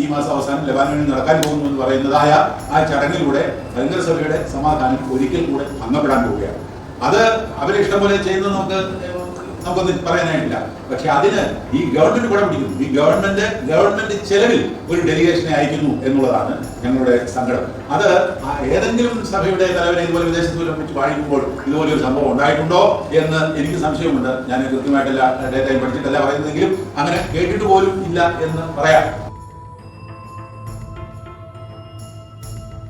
ഈ മാസം അവസാനം ലബാനോനിൽ നടക്കാൻ പോകുന്നു എന്ന് പറയുന്നതായ ആ ചടങ്ങിലൂടെ ഭയങ്കരസഭയുടെ സമാധാനം ഒരിക്കൽ കൂടെ ഭംഗപ്പെടാൻ പോവുകയാണ്. അത് അവരെ ഇഷ്ടം പോലെ ചെയ്യുന്നത് നമുക്ക് നമുക്കൊന്നും പറയാനായിട്ടില്ല. പക്ഷെ അതിന് ഈ ഗവൺമെന്റ് കൂടെ പിടിക്കുന്നു. ഈ ഗവൺമെന്റ് ഗവൺമെന്റ് ചെലവിൽ ഒരു ഡെലിഗേഷനെ അയക്കുന്നു എന്നുള്ളതാണ് ഞങ്ങളുടെ സങ്കടം. അത് ഏതെങ്കിലും സഭയുടെ തലവരെ ഇതുപോലെ വിദേശത്ത് പോലും വെച്ച് വാഴിക്കുമ്പോൾ ഇതുപോലെ ഒരു സംഭവം ഉണ്ടായിട്ടുണ്ടോ എന്ന് എനിക്ക് സംശയമുണ്ട്. ഞാൻ കൃത്യമായിട്ടല്ല ഡേറ്റയും പഠിച്ചിട്ടല്ല പറയുന്നതെങ്കിലും അങ്ങനെ കേട്ടിട്ട് പോലും ഇല്ല എന്ന് പറയാം.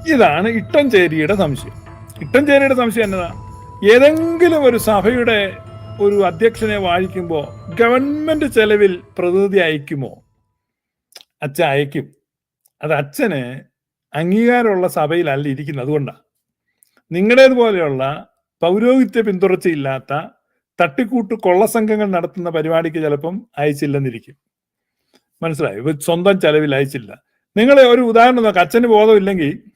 ഇതാണ് ഇട്ടഞ്ചേരിയുടെ സംശയം. ഇട്ടഞ്ചേരിയുടെ സംശയം എന്നതാ? ഏതെങ്കിലും ഒരു സഭയുടെ ഒരു അധ്യക്ഷനെ വാഴിക്കുമ്പോൾ ഗവൺമെന്റ് ചെലവിൽ പ്രതിനിധി അയക്കുമോ? അച്ഛൻ അയക്കും. അത് അച്ഛന് അംഗീകാരമുള്ള സഭയിലല്ല ഇരിക്കുന്നത്. അതുകൊണ്ടാണ് നിങ്ങളുടേതുപോലെയുള്ള പൗരോഹിത്യ പിന്തുടർച്ചയില്ലാത്ത തട്ടിക്കൂട്ട് കൊള്ളസംഘങ്ങൾ നടത്തുന്ന പരിപാടിക്ക് ചിലപ്പം അയച്ചില്ലെന്നിരിക്കും. മനസ്സിലായി? സ്വന്തം ചെലവിൽ അയച്ചില്ല. നിങ്ങളെ ഒരു ഉദാഹരണം നോക്കാം. അച്ഛന് ബോധമില്ലെങ്കിൽ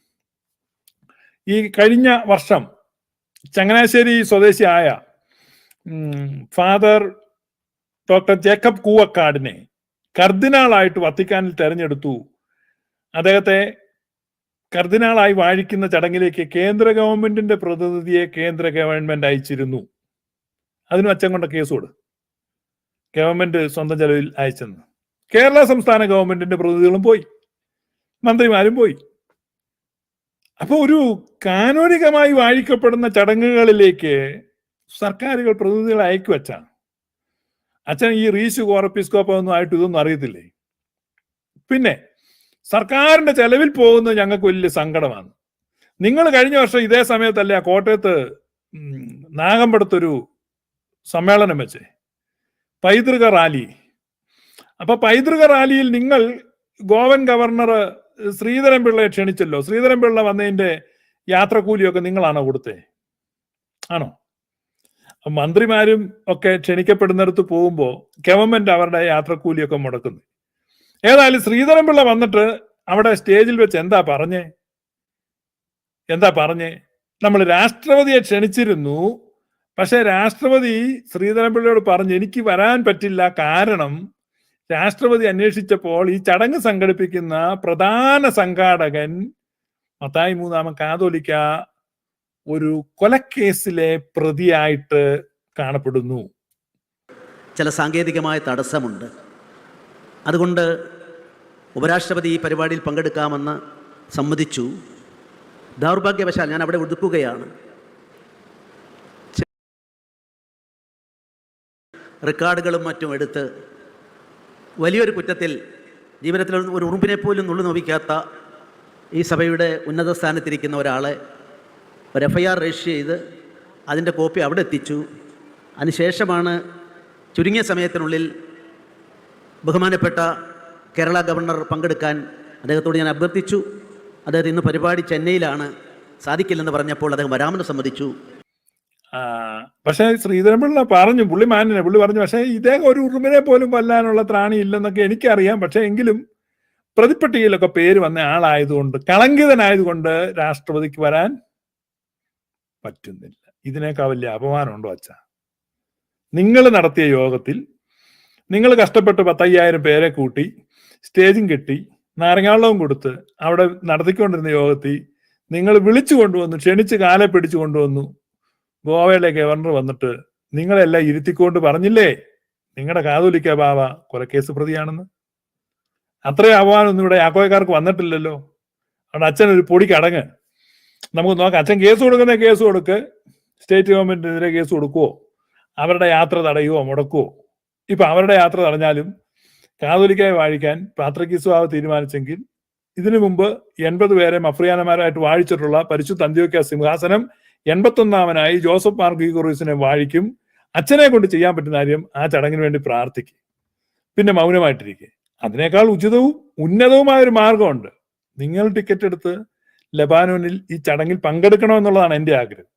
ഈ കഴിഞ്ഞ വർഷം ചങ്ങനാശ്ശേരി സ്വദേശിയായ ഫാദർ ഡോക്ടർ ജേക്കബ് കൂവക്കാടിനെ കർദിനാളായിട്ട് വത്തിക്കാനിൽ തെരഞ്ഞെടുത്തു. അദ്ദേഹത്തെ കർദിനാളായി വാഴിക്കുന്ന ചടങ്ങിലേക്ക് കേന്ദ്ര ഗവൺമെന്റിന്റെ പ്രതിനിധിയെ കേന്ദ്ര ഗവൺമെന്റ് അയച്ചിരുന്നു. അതിനും അച്ഛൻ കൊണ്ട കേസ് കൊടു ഗവൺമെന്റ് സ്വന്തം ചെലവിൽ അയച്ചെന്ന്. കേരള സംസ്ഥാന ഗവൺമെന്റിന്റെ പ്രതിനിധികളും പോയി. മന്ത്രിമാരും പോയി. അപ്പൊ ഒരു കാനോനികമായി വാഴിക്കപ്പെടുന്ന ചടങ്ങുകളിലേക്ക് സർക്കാരുകൾ പ്രതിനിധികളെ അയക്കു വെച്ചാണ് അച്ഛൻ ഈ റീസ് കോറപ്പിസ്കോപ്പ ഒന്നും ആയിട്ട് ഇതൊന്നും അറിയത്തില്ലേ? പിന്നെ സർക്കാരിന്റെ ചെലവിൽ പോകുന്നത് ഞങ്ങൾക്ക് വലിയ സങ്കടമാണ്. നിങ്ങൾ കഴിഞ്ഞ വർഷം ഇതേ സമയത്തല്ലേ ആ കോട്ടയത്ത് നാഗമ്പടത്തൊരു സമ്മേളനം വെച്ചേ. പൈതൃക റാലി. അപ്പൊ പൈതൃക റാലിയിൽ നിങ്ങൾ ഗോവൻ ഗവർണർ ശ്രീധരൻ പിള്ളയെ ക്ഷണിച്ചല്ലോ. ശ്രീധരൻ പിള്ള വന്നതിന്റെ യാത്രക്കൂലിയൊക്കെ നിങ്ങളാണോ കൊടുത്തേ? ആണോ? മന്ത്രിമാരും ഒക്കെ ക്ഷണിക്കപ്പെടുന്നിടത്ത് പോകുമ്പോൾ ഗവൺമെന്റ് അവരുടെ യാത്രക്കൂലിയൊക്കെ മുടക്കുന്നു. ഏതായാലും ശ്രീധരൻ പിള്ള വന്നിട്ട് അവിടെ സ്റ്റേജിൽ വെച്ച് എന്താ പറഞ്ഞേ? എന്താ പറഞ്ഞേ? നമ്മൾ രാഷ്ട്രപതിയെ ക്ഷണിച്ചിരുന്നു. പക്ഷെ രാഷ്ട്രപതി ശ്രീധരൻപിള്ളയോട് പറഞ്ഞു എനിക്ക് വരാൻ പറ്റില്ല. കാരണം രാഷ്ട്രപതി അന്വേഷിച്ചപ്പോൾ ഈ ചടങ്ങ് സംഘടിപ്പിക്കുന്ന പ്രധാന സംഘാടകൻ മത്തായി മൂന്നാമൻ കാതോലിക്ക ഒരു കൊലക്കേസിലെ പ്രതിയായിട്ട് കാണപ്പെടുന്നു. ചില സാങ്കേതികമായ തടസ്സമുണ്ട്. അതുകൊണ്ട് ഉപരാഷ്ട്രപതി ഈ പരിപാടിയിൽ പങ്കെടുക്കാമെന്ന് സമ്മതിച്ചു. ദൗർഭാഗ്യവശാൽ ഞാൻ അവിടെ ഒതുക്കുകയാണ്. റെക്കോർഡുകളും മറ്റും എടുത്ത് വലിയൊരു കുറ്റത്തിൽ ജീവിതത്തിൽ ഒരു ഉറുമ്പിനെ പോലും നുള്ളു നോവിക്കാത്ത ഈ സഭയുടെ ഉന്നത സ്ഥാനത്തിരിക്കുന്ന ഒരാളെ ഒരു എഫ് ഐ ആർ രജിസ്റ്റർ ചെയ്ത് അതിന്റെ കോപ്പി അവിടെ എത്തിച്ചു. അതിനുശേഷമാണ് ചുരുങ്ങിയ സമയത്തിനുള്ളിൽ ബഹുമാനപ്പെട്ട കേരള ഗവർണർ പങ്കെടുക്കാൻ അദ്ദേഹത്തോട് ഞാൻ അഭ്യർത്ഥിച്ചു. അദ്ദേഹം ഇന്ന് പരിപാടി ചെന്നൈയിലാണ് സാധിക്കില്ലെന്ന് പറഞ്ഞപ്പോൾ അദ്ദേഹം വരാമെന്ന് സമ്മതിച്ചു. പക്ഷെ ശ്രീധരൻപിള്ള പറഞ്ഞു പുള്ളി മാനനെ പുള്ളി പറഞ്ഞു പക്ഷെ ഇദ്ദേഹം ഒരു ഉറുമിനെ പോലും കൊല്ലാനുള്ള ത്രാണി ഇല്ലെന്നൊക്കെ എനിക്കറിയാം. പക്ഷെ എങ്കിലും പ്രതിപ്പട്ടികയിലൊക്കെ പേര് വന്ന ആളായതുകൊണ്ട് കളങ്കിതനായതുകൊണ്ട് രാഷ്ട്രപതിക്ക് വരാൻ പറ്റുന്നില്ല. ഇതിനേക്കാൾ വലിയ അപമാനമുണ്ടോ അച്ഛ? നിങ്ങൾ നടത്തിയ യോഗത്തിൽ നിങ്ങൾ കഷ്ടപ്പെട്ട് പത്തയ്യായിരം പേരെ കൂട്ടി സ്റ്റേജും കെട്ടി നാരങ്ങാവെള്ളവും കൊടുത്ത് അവിടെ നടത്തിക്കൊണ്ടിരുന്ന യോഗത്തിൽ നിങ്ങൾ വിളിച്ചു കൊണ്ടുവന്നു ക്ഷണിച്ച് കാലെ പിടിച്ചു കൊണ്ടുവന്നു ഗോവയിലെ ഗവർണർ വന്നിട്ട് നിങ്ങളെല്ലാം ഇരുത്തിക്കൊണ്ട് പറഞ്ഞില്ലേ? നിങ്ങളുടെ കാതോലിക്ക ബാവ കൊലക്കേസ് പ്രതിയാണെന്ന്. അത്രയും അപമാനമൊന്നും ഇവിടെ യാക്കോയക്കാർക്ക് വന്നിട്ടില്ലല്ലോ. അവിടെ അച്ഛൻ ഒരു പൊടിക്ക് അടങ്ങ്. നമുക്ക് നോക്കാം. അച്ഛൻ കേസ് കൊടുക്കുന്ന കേസ് കൊടുക്ക്. സ്റ്റേറ്റ് ഗവൺമെന്റിനെതിരെ കേസ് കൊടുക്കുവോ? അവരുടെ യാത്ര തടയുവോ? മുടക്കുവോ? ഇപ്പൊ അവരുടെ യാത്ര തടഞ്ഞാലും കാതോലിക്കായി വാഴിക്കാൻ പാത്രക്കിസ്വാവ് തീരുമാനിച്ചെങ്കിൽ ഇതിനു മുമ്പ് എൺപത് പേരെ മഫ്രിയാനമാരായിട്ട് വാഴിച്ചിട്ടുള്ള പരിശുദ്ധ അന്ത്യോക്യ സിംഹാസനം എൺപത്തൊന്നാമനായി ജോസഫ് മാർ ഗീഗോറീസിനെ വാഴിക്കും. അച്ഛനെ കൊണ്ട് ചെയ്യാൻ പറ്റുന്ന കാര്യം ആ ചടങ്ങിന് വേണ്ടി പ്രാർത്ഥിക്കും. പിന്നെ മൗനമായിട്ടിരിക്കുക അതിനേക്കാൾ ഉചിതവും ഉന്നതവുമായ ഒരു മാർഗമുണ്ട്. നിങ്ങൾ ടിക്കറ്റ് എടുത്ത് ലബാനോനിൽ ഈ ചടങ്ങിൽ പങ്കെടുക്കണമെന്നുള്ളതാണ് എന്റെ ആഗ്രഹം.